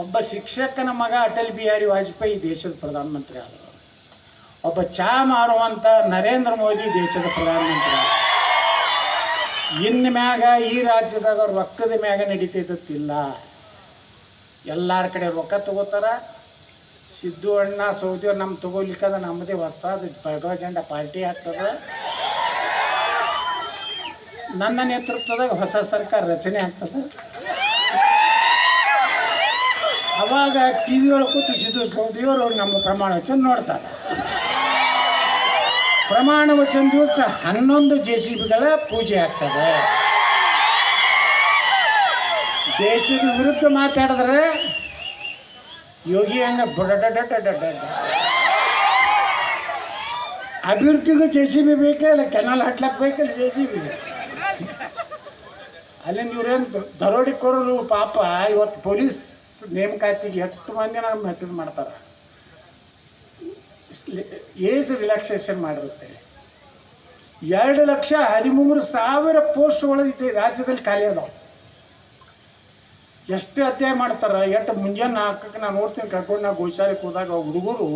ಒಬ್ಬ ಶಿಕ್ಷಕನ ಮಗ ಅಟಲ್ ಬಿಹಾರಿ ವಾಜಪೇಯಿ ದೇಶದ ಪ್ರಧಾನಮಂತ್ರಿ ಆದರು ಒಬ್ಬ ಚಾ ಮಾರುವಂಥ ನರೇಂದ್ರ ಮೋದಿ ದೇಶದ ಪ್ರಧಾನಮಂತ್ರಿ ಆದರು ಇನ್ನು ಮ್ಯಾಗ ಈ ರಾಜ್ಯದಾಗ ರೊಕ್ಕದ ಮ್ಯಾಗ ನಡೀತಿದ್ದಿಲ್ಲ ಎಲ್ಲಾರ ಕಡೆ ರೊಕ್ಕ ತಗೋತಾರ. ಸಿದ್ದು ಅಣ್ಣ, ಸೌದಿ ನಮ್ಮ ತಗೋಲಿಕ್ಕಂದ್ರೆ ನಮ್ಮದೇ ಹೊಸದು ಜೆಂಡ ಪಾರ್ಟಿ ಆಗ್ತದ. ನನ್ನ ನೇತೃತ್ವದಾಗ ಹೊಸ ಸರ್ಕಾರ ರಚನೆ ಆಗ್ತದೆ. ಅವಾಗ ಟಿ ವಿ ಒಳಗೆ ಕೂತು ಸಿದ್ದು ನಮ್ಮ ಪ್ರಮಾಣ ವಚನ ನೋಡ್ತಾರೆ. ಪ್ರಮಾಣ ವಚನ ದಿವಸ ಹನ್ನೊಂದು ಜೆ ಸಿ ಬಿಗಳ ಪೂಜೆ ಆಗ್ತದೆ. ದೇಶದ ವಿರುದ್ಧ ಮಾತಾಡಿದ್ರೆ ಯೋಗಿ ಹಂಗ ಅಭಿವೃದ್ಧಿಗೂ ಜೆ ಸಿ ಬಿ ಬೇಕೇ ಇಲ್ಲ, ಕೆನಾಲ್ ಹಟ್ಲಕ್ಕೆ ಬೇಕಲ್ಲ ಜೆ ಸಿ ಬಿ. ನೀವು ಇವ್ರೇನು ದರೋಡಿಕೋರರು ಪಾಪ, ಇವತ್ತು ಪೊಲೀಸ್ ನೇಮಕಾತಿಗೆ ಎಷ್ಟು ಮಂದಿ ನಮ್ಮ ಮೆಸೇಜ್ ಮಾಡ್ತಾರೆ. ಏಜ್ ರಿಲ್ಯಾಕ್ಸೇಷನ್ ಮಾಡಿರುತ್ತೆ. ಎರಡು ಲಕ್ಷ ಹದಿಮೂರು ಸಾವಿರ ಪೋಸ್ಟ್ಗಳು ಇದೆ ರಾಜ್ಯದಲ್ಲಿ ಖಾಲಿ ಅದಾವ. ಎಷ್ಟು ಅಧ್ಯಾಯ ಮಾಡ್ತಾರ, ಎಷ್ಟು ಮುಂಜಾನೆ ನಾಲ್ಕಕ್ಕೆ ನಾನು ನೋಡ್ತೀನಿ ಕರ್ಕೊಂಡು ನಾ ಗೋಶಾಲೆಗೆ ಹೋದಾಗ ಹುಡುಗರು